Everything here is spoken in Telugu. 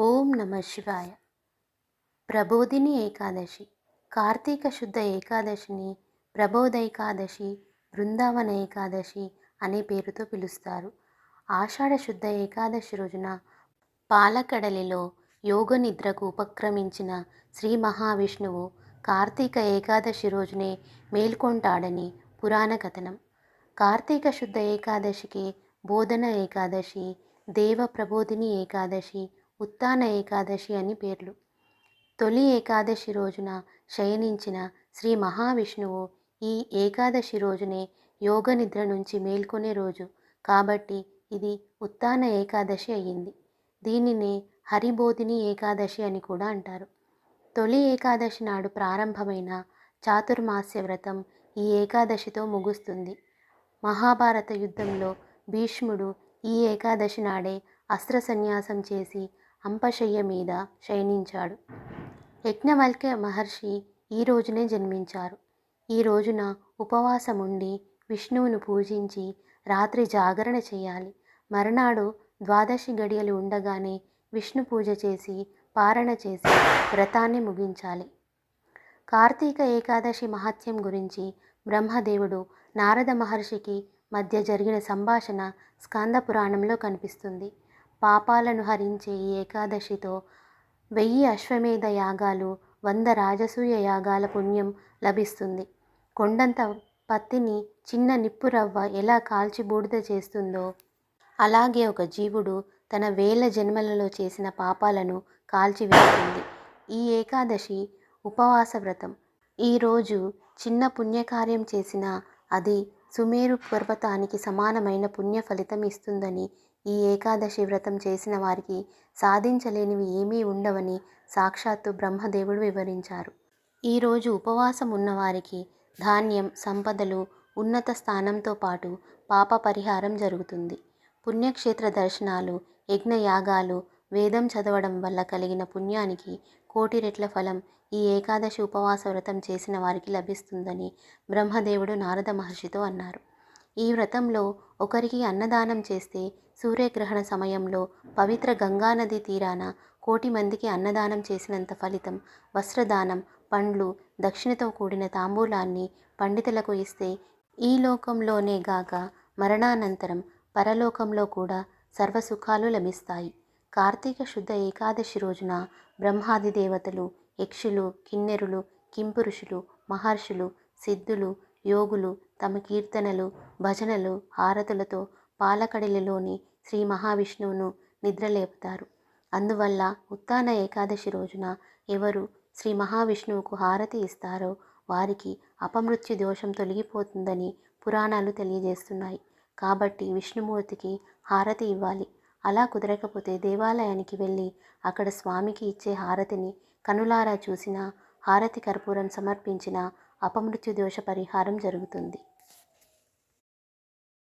ఓం నమ శివాయ. ప్రబోధిని ఏకాదశి కార్తీక శుద్ధ ఏకాదశిని ప్రబోధ ఏకాదశి బృందావన ఏకాదశి అనే పేరుతో పిలుస్తారు. ఆషాఢ శుద్ధ ఏకాదశి రోజున పాలకడలిలో యోగ నిద్రకు ఉపక్రమించిన శ్రీ మహావిష్ణువు కార్తీక ఏకాదశి రోజునే మేల్కొంటాడని పురాణ కథనం. కార్తీక శుద్ధ ఏకాదశికి బోధన ఏకాదశి దేవ ప్రబోధిని ఏకాదశి ఉత్తాన ఏకాదశి అని పేర్లు. తొలి ఏకాదశి రోజున శయనించిన శ్రీ మహావిష్ణువు ఈ ఏకాదశి రోజునే యోగ నిద్ర నుంచి మేల్కొనే రోజు. కాబట్టి ఇది ఉత్తాన ఏకాదశి అయ్యింది. దీనినే హరిబోధిని ఏకాదశి అని కూడా అంటారు. తొలి ఏకాదశి నాడు ప్రారంభమైన చాతుర్మాస్య వ్రతం ఈ ఏకాదశితో ముగుస్తుంది. మహాభారత యుద్ధంలో భీష్ముడు ఈ ఏకాదశి నాడే అస్త్ర సన్యాసం చేసి అంపశయ్య మీద శయనించాడు. యజ్ఞవల్క్య మహర్షి ఈ రోజునే జన్మించారు. ఈ రోజున ఉపవాసం ఉండి విష్ణువును పూజించి రాత్రి జాగరణ చేయాలి. మరునాడు ద్వాదశి గడియలు ఉండగానే విష్ణు పూజ చేసి పారణ చేసి వ్రతాన్ని ముగించాలి. కార్తీక ఏకాదశి మహత్యం గురించి బ్రహ్మదేవుడు నారద మహర్షికి మధ్య జరిగిన సంభాషణ స్కంద పురాణంలో కనిపిస్తుంది. పాపాలను హరించే ఈ ఏకాదశితో వెయ్యి అశ్వమేధ యాగాలు వంద రాజసూయ యాగాల పుణ్యం లభిస్తుంది. కొండంత పత్తిని చిన్న నిప్పు రవ్వ ఎలా కాల్చి బూడిద చేస్తుందో అలాగే ఒక జీవుడు తన వేల జన్మలలో చేసిన పాపాలను కాల్చివేస్తుంది ఈ ఏకాదశి ఉపవాస వ్రతం. ఈరోజు చిన్న పుణ్యకార్యం చేసినా అది సుమేరు పర్వతానికి సమానమైన పుణ్య ఫలితం ఇస్తుందని ఈ ఏకాదశి వ్రతం చేసిన వారికి సాధించలేనివి ఏమీ ఉండవని సాక్షాత్తు బ్రహ్మదేవుడు వివరించారు. ఈరోజు ఉపవాసం ఉన్నవారికి ధాన్యం సంపదలు ఉన్నత స్థానంతో పాటు పాప పరిహారం జరుగుతుంది. పుణ్యక్షేత్ర దర్శనాలు యజ్ఞయాగాలు వేదం చదవడం వల్ల కలిగిన పుణ్యానికి కోటి రెట్ల ఫలం ఈ ఏకాదశి ఉపవాస వ్రతం చేసిన వారికి లభిస్తుందని బ్రహ్మదేవుడు నారద మహర్షితో అన్నారు. ఈ వ్రతంలో ఒకరికి అన్నదానం చేస్తే సూర్యగ్రహణ సమయంలో పవిత్ర గంగానది తీరాన కోటి మందికి అన్నదానం చేసినంత ఫలితం వస్త్రదానం పండ్లు దక్షిణతో కూడిన తాంబూలాన్ని పండితులకు ఇస్తే ఈ లోకంలోనే గాక మరణానంతరం పరలోకంలో కూడా సర్వసుఖాలు లభిస్తాయి. కార్తీక శుద్ధ ఏకాదశి రోజున బ్రహ్మాది దేవతలు యక్షులు కిన్నెరులు కింపురుషులు మహర్షులు సిద్ధులు యోగులు తమ కీర్తనలు భజనలు హారతులతో పాలకడలిలోని శ్రీ మహావిష్ణువును నిద్రలేపుతారు. అందువల్ల ఉత్తాన ఏకాదశి రోజున ఎవరు శ్రీ మహావిష్ణువుకు హారతి ఇస్తారో వారికి అపమృత్యు దోషం తొలగిపోతుందని పురాణాలు తెలియజేస్తున్నాయి. కాబట్టి విష్ణుమూర్తికి హారతి ఇవ్వాలి. అలా కుదరకపోతే దేవాలయానికి వెళ్ళి అక్కడ స్వామికి ఇచ్చే హారతిని కనులారా చూసిన హారతి కర్పూరం సమర్పించిన అపమృత్యు దోష పరిహారం జరుగుతుంది.